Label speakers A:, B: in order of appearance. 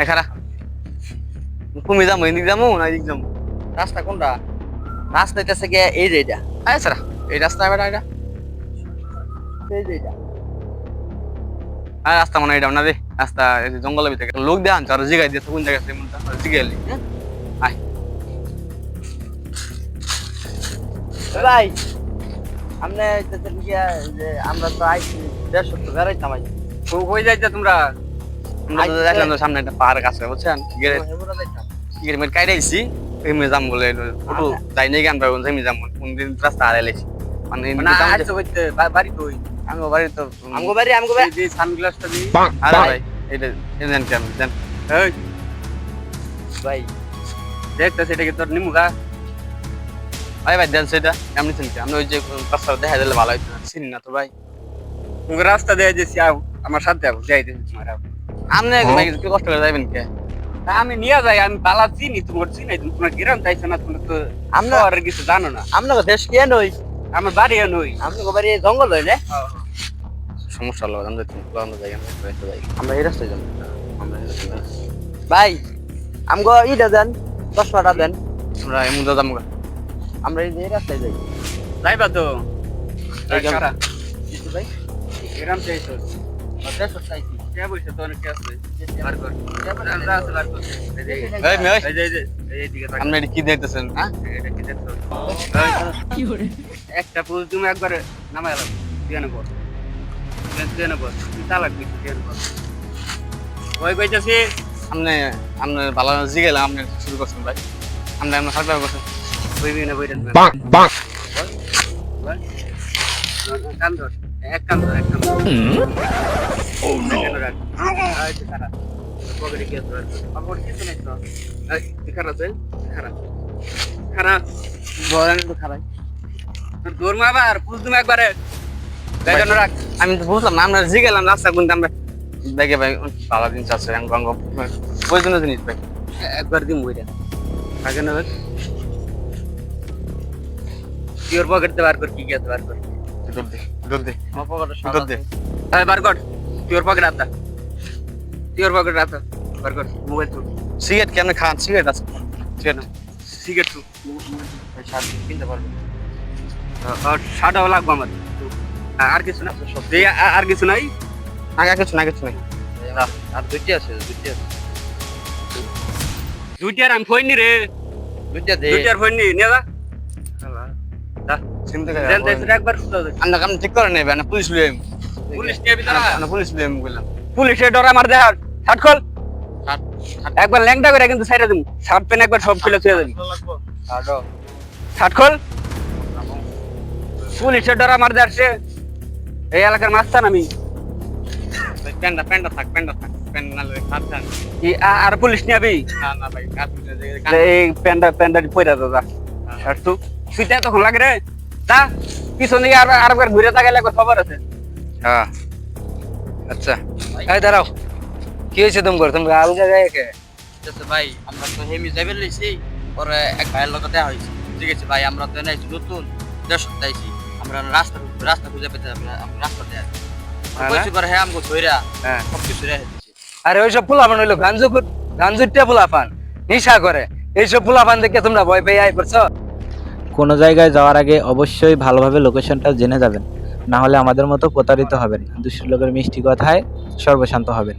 A: এই খারা তুমি যাব এদিক যাব না এদিক যাব
B: রাস্তা কোনটা? রাস্তা হইতেছে গিয়ে এই যে এটা।
A: আয় সারা এই রাস্তা বেটা এটা
B: এই যে এটা।
A: আর রাস্তা মনে হয় এটা, না রে? রাস্তা জঙ্গলের ভিতরে লোক দেখান, আর জিগাই দিয়ে কোন জায়গা আছে মনটা জিগাইলি হ্যাঁ? আয়।
B: ভাই যে আমরা তো আইছি দেড়শো বেড়াইতাম আইছি।
A: কই যাইতে তোমরা? আমরা। দেখলাম তো সামনে একটা পার্ক আছে বুঝছেন? কাইরে আইছি যাম বলে ওটু যাই নাই গান পাবো এমনি কোন দিন রাস্তা হারাই মানে
B: না
A: যাম
B: আইছো বাড়ি কই
A: আমার বাড়ি তো
B: আমগো বাড়ি আমগো বাড়ি।
A: এই সানগ্লাসটা দিই আরে ভাই এটা এটা কেন জান এই।
B: ভাই
A: দেখতে সেটা কি তোর নিমুগা ভাই ভাই দেন সেটা। এমনি চিনতে আমি ওই যে রাস্তা দেখা দিলে ভালো হইতো। চিনি না তো ভাই।
C: রাস্তা দেয়া আমার সাথে যাই দিন তোমার।
A: আপনি ভাই কষ্ট করে যাবেন কে?
C: আমি নিয়ে যাই আমি পালা চিনি তোমার চিনি তুমি তোমার গ্রাম চাইছো না তুমি তো
B: আমরা-
C: কিছু জানো না।
B: আপনাকে দেশ কে নই।
C: আমার বাড়ি নই।
B: আপনাকে বাড়ি জঙ্গল হই না।
A: সমস্যা হলো আমরা আমরা যাই আমরা
B: আমরা এই রাস্তায় যাব
A: আমরা এই।
B: ভাই আমগো ইটা দেন চশমাটা দেন।
A: আমরা এমন দাম
B: আমরা এই রাস্তায় যাই।
C: যাইবা তো
B: এই ভাই
C: গ্রাম চাইছো।
B: চাইছি।
C: কে বসে তো অনেক আছে? বার কর। আমরা আছে বার কর। এই যে
A: এই
C: এই এই যে। এইদিকে তাকা।
A: আপনি কি দেখতেছেন? হ্যাঁ?
C: এটা কি দেখছ? এই, একটা ফুল তুমি একবার নামাই এলাম দিয়ে নেব দিয়ে নেব চালাক দিচ্ছি দিয়ে নেব ওই কইতেছি?
A: আপনি আপনি ভালো জিগেলাম আপনি শুরু করছেন ভাই। আপনি আপনার সাথে করছেন।
C: ওই বিনে বইটা
D: bonk, bonk.
C: কান ধর এক কান ধর এক কান
A: আমি তো বুঝলাম না আমরা জিগেলাম রাস্তা কোনটা আমরা দেখে ভাই ভালো দিন অঙ্গ অঙ্গ প্রয়োজনীয় জিনিস ভাই
C: একবার দিম বইটা আগে না তোর পকেটে বার কর কি আছে বার কর
A: দুধ দে দুধ দে
B: আমার পকেটে
A: দুধ দে
C: বার কর তোর পকেটে আতা তোর পকেটে আতা বার কর মোবাইল তো
A: সিগারেট কেমন খান? সিগারেট আছে। সিগারেট
C: সিগারেট তো
B: সাত কিনতে পারব
C: আর সাদাও লাগবে আমার। আর কিছু না। আর কিছু নাই?
A: আগে কিছু না কিছু নাই।
B: আর দুইটি আছে দুইটি আছে।
C: দুইটার আমি ফোন নি রে।
B: দুইটা দে।
C: দুইটার ফোন নি নিয়ে যা।
A: চিন্তা করে
C: একবার। সুতো দে
A: কাম ঠিক করে নেবে না পুলিশ লিয়ে
C: পুলিশ নিয়ে বিতারা
A: না পুলিশ লিয়ে বললাম।
C: পুলিশের ডর আমার দেহার শার্ট খোল। একবার ল্যাংটা করে কিন্তু সাইডে দিম। শার্ট প্যান্ট একবার সব খুলে ছুঁয়ে দিম শার্ট খোল। পুলিশের ডর আমার দেহার সে। এই এলাকার মাস্তান আমি।
A: প্যান্ডা প্যান্ডা থাক প্যান্ডা থাক। প্যান্ড না লয়ে খাত খান
C: ই- আ- আর পুলিশ নিয়ে আবি।
A: না না ভাই কাজ
C: এই প্যান্ডা প্যান্ডা পয়রা দাদা আর তুই তুইটা তখন লাগে রে। তা পিছন আর আরেকবার ঘুরে তাকাইলে একবার খবর আছে।
D: হ্যাঁ। আচ্ছা। এই দাঁড়াও। কি হয়েছে তুমি করে তুমি আলগা গায়ে কে
B: ঠিক ভাই আমরা তো হেমি যাবে লইছি পরে এক ভাইয়ের লগে দেখা হইছে। ঠিক আছে ভাই আমরা তো এনাইছি নতুন দেড় সপ্তাহ আইছি আমরা রাস্তা রাস্তা খুঁজে পেতে আমরা রাস্তা দেয়া
D: হ্যাঁ
B: কইছি পরে হ্যাঁ আমগো ধইরা
D: হ্যাঁ।
B: সব কিছু
D: আরে ওইসব ফুলাপান হইল গাঞ্জু গাঞ্জুরটা ফুলাপান নিশা করে। এইসব ফুলাপান দেখে তোমরা ভয় পেয়ে আই করছ
E: কোনো জায়গায় যাওয়ার আগে অবশ্যই ভালোভাবে লোকেশনটা জেনে যাবেন। না হলে আমাদের মতো প্রতারিত হবেন দুষ্ট লোকের মিষ্টি কথায় সর্বশান্ত হবেন।